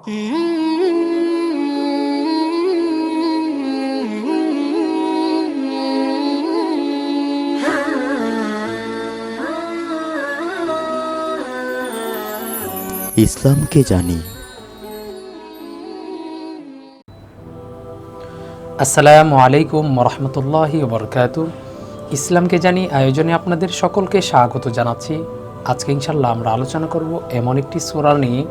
ইসলামকে জানি। আসসালামু আলাইকুম রহমতুল্লাহি বরকাত ইসলামকে জানি আয়োজনে আপনাদের সকলকে স্বাগত জানাচ্ছি। আজকে ইনশাল্লাহ আমরা আলোচনা করব এমন একটি সোরা নিয়ে।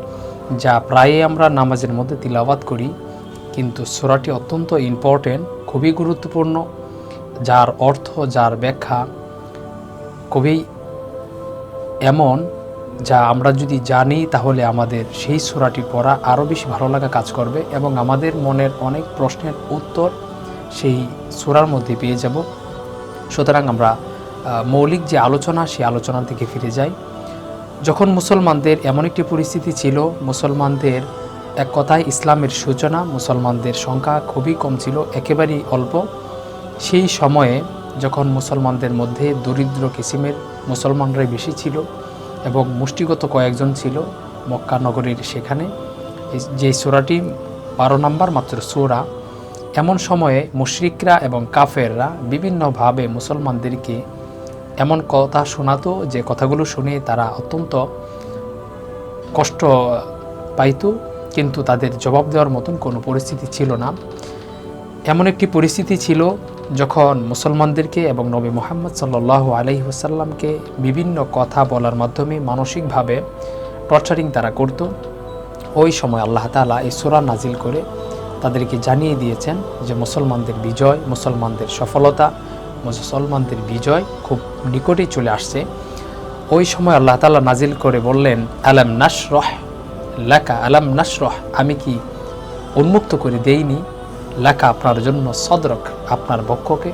যা প্রায়ই আমরা নামাজের মধ্যে তিলাবাত করি, কিন্তু সোরাটি অত্যন্ত ইম্পর্টেন্ট খুবই গুরুত্বপূর্ণ, যার অর্থ, যার ব্যাখ্যা খুবই এমন, যা আমরা যদি জানি, তাহলে আমাদের সেই সুরাটি পড়া আরও বেশি ভালো লাগা কাজ করবে এবং আমাদের মনের অনেক প্রশ্নের উত্তর সেই সুরার মধ্যে পেয়ে যাব। সুতরাং আমরা মৌলিক যে আলোচনা সেই আলোচনার থেকে ফিরে যাই। যখন মুসলমানদের এমন একটি পরিস্থিতি ছিল, মুসলমানদের এক কথায় ইসলামের সূচনা, মুসলমানদের সংখ্যা খুবই কম ছিল, একেবারেই অল্প। সেই সময়ে যখন মুসলমানদের মধ্যে দরিদ্র কিসিমের মুসলমানরাই বেশি ছিল এবং মুষ্টিগত কয়েকজন ছিল মক্কা নগরীর সেখানে যে সোরাটি বারো নাম্বার মাত্র সোরা, এমন সময়ে মুশরিকরা এবং কাফেররা বিভিন্নভাবে মুসলমানদেরকে এমন কথা শোনাতো যে কথাগুলো শুনে তারা অত্যন্ত কষ্ট পাইতো, কিন্তু তাদের জবাব দেওয়ার মতন কোনো পরিস্থিতি ছিল না। এমন একটি পরিস্থিতি ছিল যখন মুসলমানদেরকে এবং নবী মোহাম্মদ সাল্লাহ আলহি ওসাল্লামকে বিভিন্ন কথা বলার মাধ্যমে মানসিকভাবে টর্চারিং তারা করত। ওই সময় আল্লাহ তালা এই সুরা নাজিল করে তাদেরকে জানিয়ে দিয়েছেন যে মুসলমানদের বিজয়, মুসলমানদের সফলতা মুসলমানদের বিজয় খুব নিকটেই চলে আসছে। ওই সময় আল্লাহ তালা নাজিল করে বললেন, আলাম নাসরহ লেখা আলাম নাসরহ আমি কি উন্মুক্ত করে দেইনি? লেখা আপনার জন্য সদরক আপনার বক্ষকে?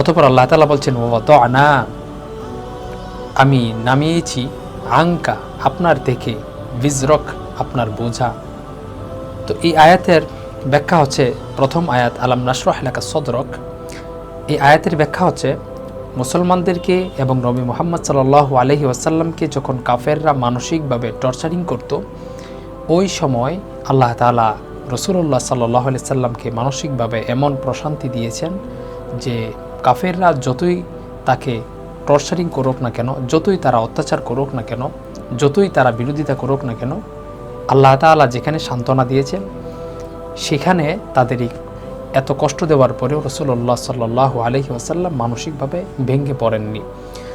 অতপর আল্লাহ তালা বলছেন ও না আমি নামিয়েছি আঙ্কা আপনার থেকে বিজরক আপনার বোঝা। তো এই আয়াতের ব্যাখ্যা হচ্ছে প্রথম আয়াত, আলাম নাসরহ লেখা সদরক। এই আয়াতের ব্যাখ্যা হচ্ছে, মুসলমানদেরকে এবং নবী মোহাম্মদ সাল্লাহ আলহি ওয়াসাল্লামকে যখন কাফেররা মানসিকভাবে টর্চারিং করত, ওই সময় আল্লাহ তালা রসুল্লাহ সাল্লাহ আলি সাল্লামকে মানসিকভাবে এমন প্রশান্তি দিয়েছেন যে কাফেররা যতই তাকে টর্চারিং করুক না কেন, যতই তারা অত্যাচার করুক না কেন, যতই তারা বিরোধিতা করুক না কেন, আল্লাহ তালা যেখানে সান্ত্বনা দিয়েছেন, সেখানে তাদের এই এত কষ্ট দেওয়ার পরেও রসুল্লাহ সাল্লাহ আলহি আসাল্লাম মানসিকভাবে ভেঙে পড়েননি।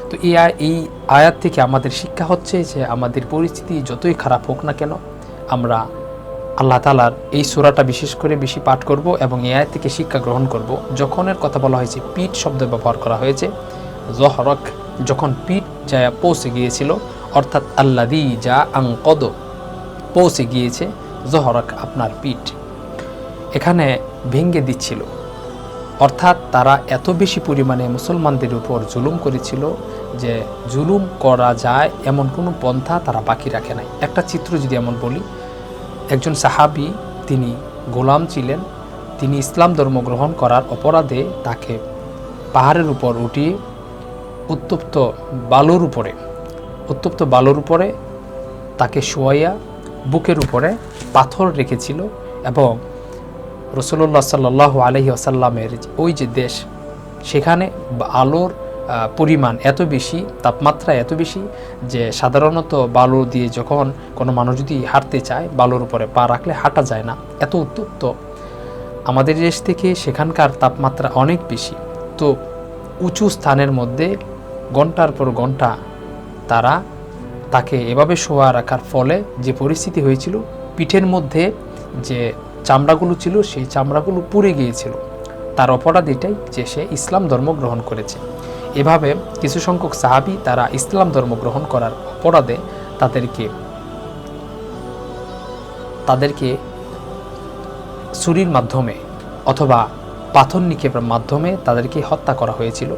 তো এই এই আয়াত থেকে আমাদের শিক্ষা হচ্ছে যে আমাদের পরিস্থিতি যতই খারাপ হোক না কেন, আমরা আল্লাহ তালার এই সুরাটা বিশেষ করে বেশি পাঠ করব এবং এই আয়াত থেকে শিক্ষা গ্রহণ করব। যখনের কথা বলা হয়েছে, পিঠ শব্দ ব্যবহার করা হয়েছে। জহরক যখন পিঠ যা পৌঁছে গিয়েছিল, অর্থাৎ আল্লাদি যা আংকদ পৌঁছে গিয়েছে, জহরক আপনার পিঠ। এখানে ভেঙ্গে দিচ্ছিল। অর্থাৎ তারা এত বেশি পরিমাণে মুসলমানদের উপর জুলুম করেছিল যে জুলুম করা যায় এমন কোনো পন্থা তারা বাকি রাখে নাই। একটা চিত্র যদি এমন বলি, একজন সাহাবি তিনি গোলাম ছিলেন, তিনি ইসলাম ধর্ম গ্রহণ করার অপরাধে তাকে পাহাড়ের উপর উঠিয়ে উত্তপ্ত বালুর উপরে, উত্তপ্ত বালুর উপরে তাকে শোয়াইয়া বুকের উপরে পাথর রেখেছিল এবং রসুল্লাহ সাল্লাহ আলহি আসাল্লামের ওই যে দেশ, সেখানে আলোর পরিমাণ এত বেশি, তাপমাত্রা এত বেশি যে সাধারণত বালু দিয়ে যখন কোনো মানুষ যদি হাঁটতে চায়, বালুর উপরে পা রাখলে হাঁটা যায় না, এত উত্তপ্ত। আমাদের দেশ থেকে সেখানকার তাপমাত্রা অনেক বেশি। তো উঁচু স্থানের মধ্যে ঘণ্টার পর ঘণ্টা তারা তাকে এভাবে শোয়া রাখার ফলে যে পরিস্থিতি হয়েছিল, পিঠের মধ্যে যে চামড়াগুলো ছিল, সেই চামড়াগুলো পুড়ে গিয়েছিল। তার অপরাধ এটাই যে সে ইসলাম ধর্ম গ্রহণ করেছে। এভাবে কিছু সংখ্যক সাহাবি তারা ইসলাম ধর্ম গ্রহণ করার অপরাধে তাদেরকে তাদেরকে ছুরির মাধ্যমে অথবা পাথর নিক্ষেপের মাধ্যমে তাদেরকে হত্যা করা হয়েছিল।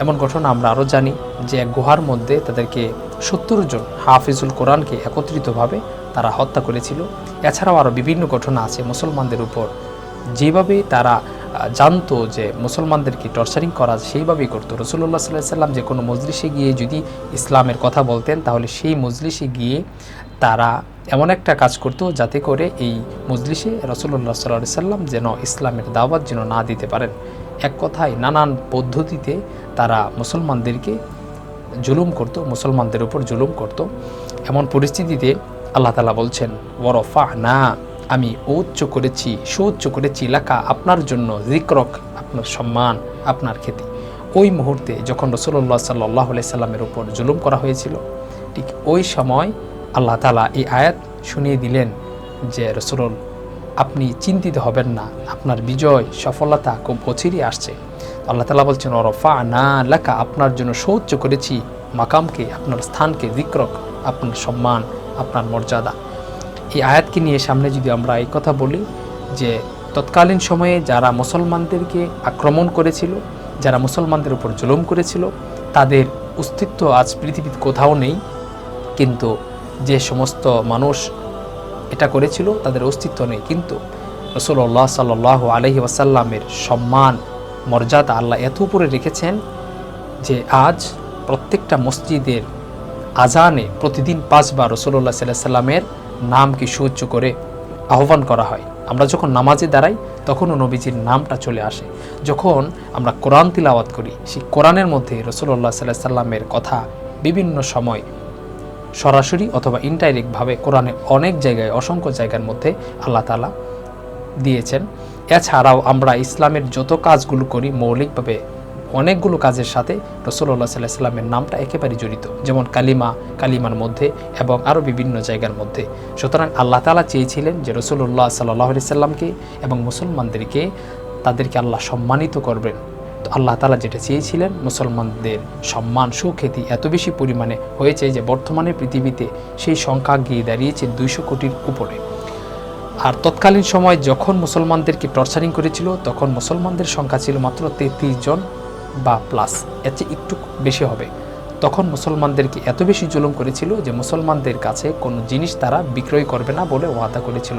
এমন ঘটনা আমরা আরও জানি যে এক গুহার মধ্যে তাদেরকে সত্তর জন হাফিজুল কোরআনকে একত্রিতভাবে তারা হত্যা করেছিল। এছাড়াও আরও বিভিন্ন ঘটনা আছে মুসলমানদের উপর। যেভাবে তারা জানতো যে মুসলমানদেরকে টর্চারিং করা সেইভাবেই করতো। রসুল্লাহ সাল্লাহ সাল্লাম যে কোনো মজলিসে গিয়ে যদি ইসলামের কথা বলতেন, তাহলে সেই মজলিসে গিয়ে তারা এমন একটা কাজ করতো যাতে করে এই মজলিসে রসুল্লাহ সাল্লাহ সাল্লাম যেন ইসলামের দাওয়াত যেন না দিতে পারেন। এক কথায় নানান পদ্ধতিতে তারা মুসলমানদেরকে জুলুম করত, মুসলমানদের উপর জুলুম করত। এমন পরিস্থিতিতে আল্লাহ তালা বলছেন ওরফা না আমি উচ্চ করেছি, সুউচ্চ করেছি এলাকা আপনার জন্য জিক্রক আপনার সম্মান, আপনার খ্যাতি। ওই মুহূর্তে যখন রসুল্লাহ সাল্লাহ সাল্লামের উপর জুলুম করা হয়েছিল, ঠিক ওই সময় আল্লাহ তালা এই আয়াত শুনিয়ে দিলেন যে রসুল আপনি চিন্তিত হবেন না, আপনার বিজয়, সফলতা খুব অচিরই আসছে। আল্লাহ তালা বলছেন ওরফা না লেখা আপনার জন্য সৌচ্চ করেছি, মাকামকে, আপনার স্থানকে দিক্রক আপনার সম্মান আপনার মর্যাদা। এই আয়াতকে নিয়ে সামনে যদি আমরা এই কথা বলি যে, তৎকালীন সময়ে যারা মুসলমানদেরকে আক্রমণ করেছিল, যারা মুসলমানদের উপর জুলুম করেছিল, তাদের অস্তিত্ব আজ পৃথিবীতে কোথাও নেই। কিন্তু যে সমস্ত মানুষ এটা করেছিল, তাদের অস্তিত্ব নেই। কিন্তু রসুল্লাহ সাল্লাহ আলহি ওয়াসাল্লামের সম্মান, মর্যাদা আল্লাহ এত উপরে রেখেছেন যে, আজ প্রত্যেকটা মসজিদের আজানে প্রতিদিন পাঁচবার রসুল্লাহ সাল্লাহ সাল্লামের নামকে সুউচ্চ করে আহ্বান করা হয়। আমরা যখন নামাজে দাঁড়াই, তখনও নবীজির নামটা চলে আসে। যখন আমরা কোরআন তিলাওয়াত করি, সেই কোরআনের মধ্যে রসুল্লাহ সাল্লাহ সাল্লামের কথা বিভিন্ন সময় সরাসরি অথবা ইনডাইরেক্টভাবে কোরআনে অনেক জায়গায়, অসংখ্য জায়গার মধ্যে আল্লাহ তালা দিয়েছেন। এছাড়াও আমরা ইসলামের যত কাজগুলো করি, মৌলিকভাবে অনেকগুলো কাজের সাথে রসুল্লাহ সাল্লাহ সাল্লামের নামটা একেবারে জড়িত, যেমন কালিমা, কালিমার মধ্যে এবং আরও বিভিন্ন জায়গার মধ্যে। সুতরাং আল্লাহ তালা চেয়েছিলেন যে রসুল্লাহ সাল্লাহ সাল্লামকে এবং মুসলমানদেরকে তাদেরকে আল্লাহ সম্মানিত করবেন। তো আল্লাহ তালা যেটা চেয়েছিলেন, মুসলমানদের সম্মান সুখ্যাতি এত বেশি পরিমাণে হয়েছে যে বর্তমানে পৃথিবীতে সেই সংখ্যা গিয়ে দাঁড়িয়েছে দুইশো কোটির উপরে। আর তৎকালীন সময় যখন মুসলমানদেরকে টর্চারিং করেছিল, তখন মুসলমানদের সংখ্যা ছিল মাত্র তেত্রিশ জন। বা প্লাস এর চেয়ে একটু বেশি হবে। তখন মুসলমানদেরকে এত বেশি জুলুম করেছিল যে মুসলমানদের কাছে কোনো জিনিস তারা বিক্রয় করবে না বলে ওয়াদা করেছিল।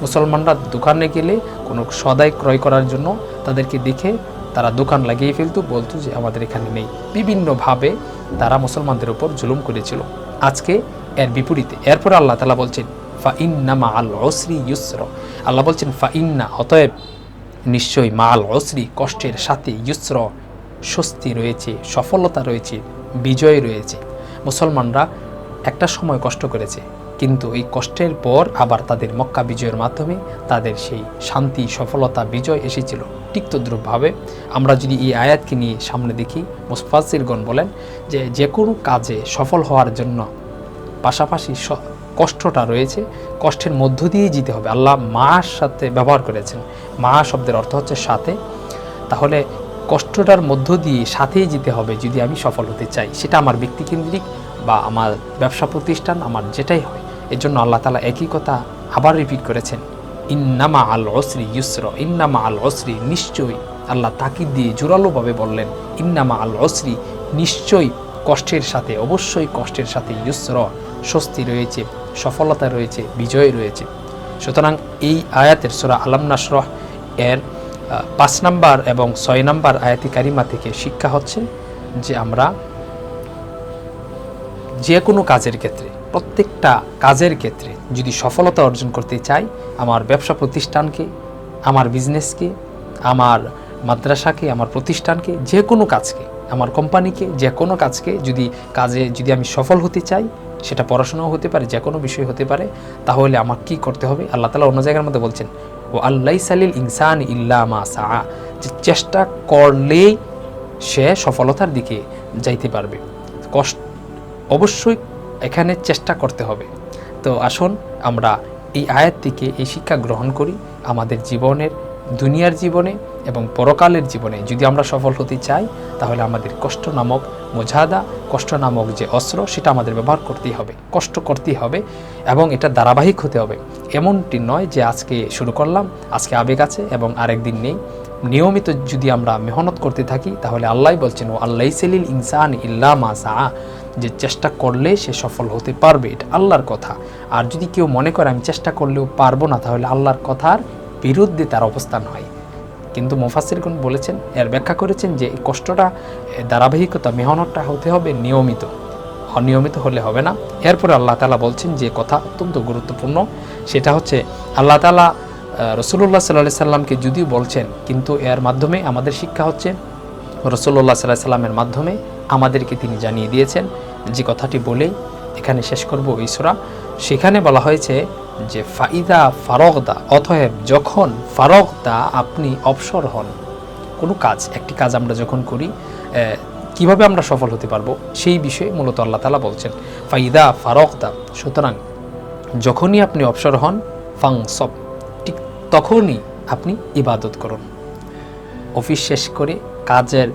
মুসলমানরা দোকানে গেলে কোনো সদাই ক্রয় করার জন্য তাদেরকে দেখে তারা দোকান লাগিয়ে ফেলতো, বলতো যে আমাদের এখানে নেই। বিভিন্নভাবে তারা মুসলমানদের উপর জুলুম করেছিল। আজকে এর বিপরীতে, এরপর আল্লাহ তালা বলছেন ফা ইন্না মা আল অসরি ইউসর। আল্লাহ বলছেন ফা ইন্না অতএব নিশ্চয়ই মা আল অসরি কষ্টের সাথে ইউসর। স্বস্তি রয়েছে, সফলতা রয়েছে, বিজয় রয়েছে। মুসলমানরা একটা সময় কষ্ট করেছে, কিন্তু এই কষ্টের পর আবার তাদের মক্কা বিজয়ের মাধ্যমে তাদের সেই শান্তি, সফলতা, বিজয় এসেছিল। ঠিক তদ্রুপভাবে আমরা যদি এই আয়াতকে নিয়ে সামনে দেখি মুসফাসিরগণ বলেন যে যে কোনো কাজে সফল হওয়ার জন্য পাশাপাশি কষ্টটা রয়েছে, কষ্টের মধ্য দিয়েই যেতে হবে। আল্লাহ মার সাথে ব্যবহার করেছেন। মা শব্দের অর্থ হচ্ছে সাথে। তাহলে কষ্টটার মধ্য দিয়ে সাথেই যেতে হবে যদি আমি সফল হতে চাই। সেটা আমার ব্যক্তিকেন্দ্রিক বা আমার ব্যবসা প্রতিষ্ঠান, আমার যেটাই হয়। এর জন্য আল্লাহ তালা একই কথা আবার রিপিট করেছেন। ইন্নামা আল অসরি ইউসর, ইন্নামা আল অসরি নিশ্চয়ই। আল্লাহ তাকিদ দিয়ে জোরালোভাবে বললেন, ইন্নামা আল অসরি নিশ্চয়ই কষ্টের সাথে, অবশ্যই কষ্টের সাথে ইউসর, স্বস্তি রয়েছে, সফলতা রয়েছে, বিজয় রয়েছে। সুতরাং এই আয়াতের সোরা আলাম নাসরহ এর পাঁচ নাম্বার এবং ছয় নাম্বার আয়াতি কারিমা থেকে শিক্ষা হচ্ছে যে আমরা যে কোনো কাজের ক্ষেত্রে, প্রত্যেকটা কাজের ক্ষেত্রে যদি সফলতা অর্জন করতে চাই, আমার ব্যবসা প্রতিষ্ঠানকে, আমার বিজনেসকে, আমার মাদ্রাসাকে, আমার প্রতিষ্ঠানকে, যে কোনো কাজকে, আমার কোম্পানিকে, যে কোনো কাজকে যদি কাজে যদি আমি সফল হতে চাই, সেটা পড়াশোনাও হতে পারে, যে কোনো বিষয় হতে পারে, তাহলে আমার কি করতে হবে? আল্লাহ তালা অন্য জায়গার মধ্যে বলছেন ও আল্লাহ সালিল ইনসান ইল্লামা সা যে চেষ্টা করলেই সে সফলতার দিকে যাইতে পারবে। কষ্ট, অবশ্যই এখানে চেষ্টা করতে হবে। তো আসুন আমরা এই আয়াত থেকে এই শিক্ষা গ্রহণ করি আমাদের জীবনের, দুনিয়ার জীবনে এবং পরকালের জীবনে। যদি আমরা সফল হতে চাই, তাহলে আমাদের কষ্ট নামক মোজাদা কষ্ট নামক যে অস্ত্র, সেটা আমাদের ব্যবহার করতেই হবে, কষ্ট করতেই হবে এবং এটা ধারাবাহিক হতে হবে। এমনটি নয় যে আজকে শুরু করলাম, আজকে আবেগ আছে এবং আরেকদিন নেই। নিয়মিত যদি আমরা মেহনত করতে থাকি, তাহলে আল্লাহ বলছেন ও আল্লাহ সেলিল ইনসান ইল্লা মা সা যে চেষ্টা করলে সে সফল হতে পারবে, এটা আল্লাহর কথা। আর যদি কেউ মনে করে, আমি চেষ্টা করলেও পারব না, তাহলে আল্লাহর কথার বিরুদ্ধে তার অবস্থান হয়। কিন্তু মুফাসিরগুন বলেছেন, এর ব্যাখ্যা করেছেন যে এই কষ্টটা ধারাবাহিকতা, মেহনতটা হতে হবে নিয়মিত। অনিয়মিত হলে হবে না। এরপরে আল্লাহ তালা বলছেন যে কথা অত্যন্ত গুরুত্বপূর্ণ। সেটা হচ্ছে, আল্লাহ তালা রসুল্লাহ সাল্লাহ সাল্লামকে যদিও বলছেন, কিন্তু এর মাধ্যমে আমাদের শিক্ষা হচ্ছে রসুল্লাহ সাল্লাহ সাল্লামের মাধ্যমে আমাদেরকে তিনি জানিয়ে দিয়েছেন। যে কথাটি বলেই এখানে শেষ করব ইসরা সেখানে বলা হয়েছে যে ফাইদা ফারগদা, অতএব যখন ফারগদা আপনি অবসর হন, কোনো কাজ, একটি কাজ আমরা যখন করি কীভাবে আমরা সফল হতে পারব, সেই বিষয়ে মূলত আল্লাহ তালা বলছেন, ফাইদা ফারকদা সুতরাং যখনই আপনি অবসর হন, ফাংসব, ঠিক তখনই আপনি ইবাদত করুন। অফিস শেষ করে কাজের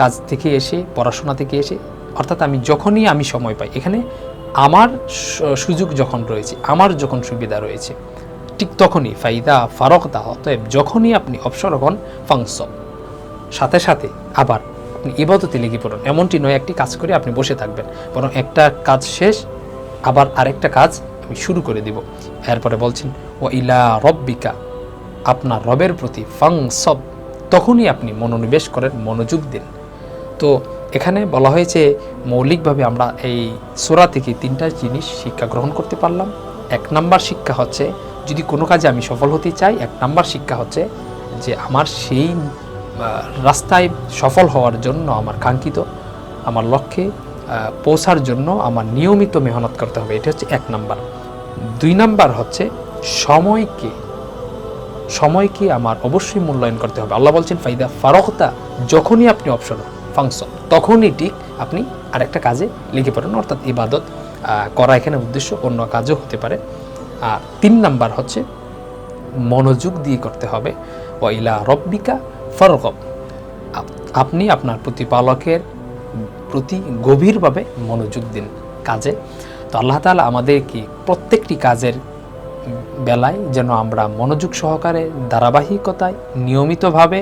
কাজ থেকে এসে, পড়াশোনা থেকে এসে, অর্থাৎ আমি যখনই আমি সময় পাই, এখানে আমার সুযোগ যখন রয়েছে, আমার যখন সুবিধা রয়েছে, ঠিক তখনই ফাইদা ফারকদা অতএব যখনই আপনি অবসর হন ফাংসব সাথে সাথে আবার আপনি ইবাদতে লেগে পড়ুন। এমনটি নয়, একটি কাজ করে আপনি বসে থাকবেন। বরং একটা কাজ শেষ, আবার আরেকটা কাজ আমি শুরু করে দিব। এরপরে বলছেন ও ইলা রব্বিকা আপনার রবের প্রতি ফাংসব তখনই আপনি মনোনিবেশ করেন, মনোযোগ দিন। তো এখানে বলা হয়েছে মৌলিকভাবে আমরা এই সোরা থেকে তিনটা জিনিস শিক্ষা গ্রহণ করতে পারলাম। এক নাম্বার শিক্ষা হচ্ছে, যদি কোনো কাজে আমি সফল হতে চাই, এক নাম্বার শিক্ষা হচ্ছে যে আমার সেই রাস্তায় সফল হওয়ার জন্য আমার কাঙ্ক্ষিত, আমার লক্ষ্যে পৌঁছার জন্য আমার নিয়মিত মেহনত করতে হবে। এটা হচ্ছে এক নাম্বার। দুই নাম্বার হচ্ছে সময়কে সময়কে আমার অবশ্যই মূল্যায়ন করতে হবে। আল্লাহ বলছেন, ফাইদা ফারকতা যখনই আপনি অপশন ফাংশন। তখন এটি আপনি আরেকটা কাজে লিখে পড়েন, অর্থাৎ ইবাদত করা এখানে উদ্দেশ্য অন্য কাজও হতে পারে। আর তিন নাম্বার হচ্ছে মনোযোগ দিয়ে করতে হবে। ওয়াইলা রব্বিকা ফরগব। আপনি আপনার প্রতিপালকের প্রতি গভীরভাবে মনোযোগ দিন কাজে। তো আল্লাহ তালা আমাদের কি প্রত্যেকটি কাজের বেলায় যেন আমরা মনোযোগ সহকারে, ধারাবাহিকতায়, নিয়মিতভাবে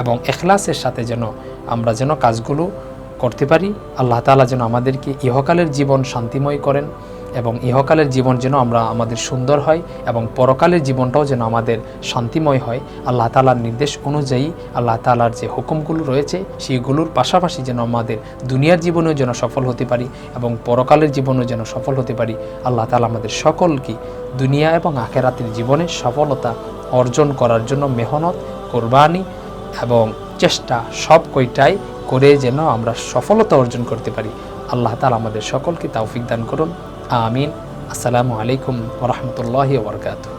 এবং এখলাসের সাথে যেন আমরা যেন কাজগুলো করতে পারি। আল্লাহ তাআলা যেন আমাদেরকে ইহকালের জীবন শান্তিময় করেন এবং ইহকালের জীবন যেন আমরা আমাদের সুন্দর হয় এবং পরকালের জীবনটাও যেন আমাদের শান্তিময় হয়। আল্লাহ তাআলার নির্দেশ অনুযায়ী আল্লাহ তাআলার যে হুকুমগুলো রয়েছে, সেইগুলোর পাশাপাশি যেন আমাদের দুনিয়ার জীবনেও যেন সফল হতে পারি এবং পরকালের জীবনেও যেন সফল হতে পারি। আল্লাহ তাআলা আমাদের সকলকে দুনিয়া এবং আখেরাতের জীবনে সফলতা অর্জন করার জন্য মেহনত, কোরবানি এবং চেষ্টা সব কইটাই করে যেন আমরা সফলতা অর্জন করতে পারি। আল্লাহ তালা আমাদের সকলকে তাওফিক দান করুন। আমিন। আসসালামু আলাইকুম ওরহমতুল্লাহ ওবরকাতুহ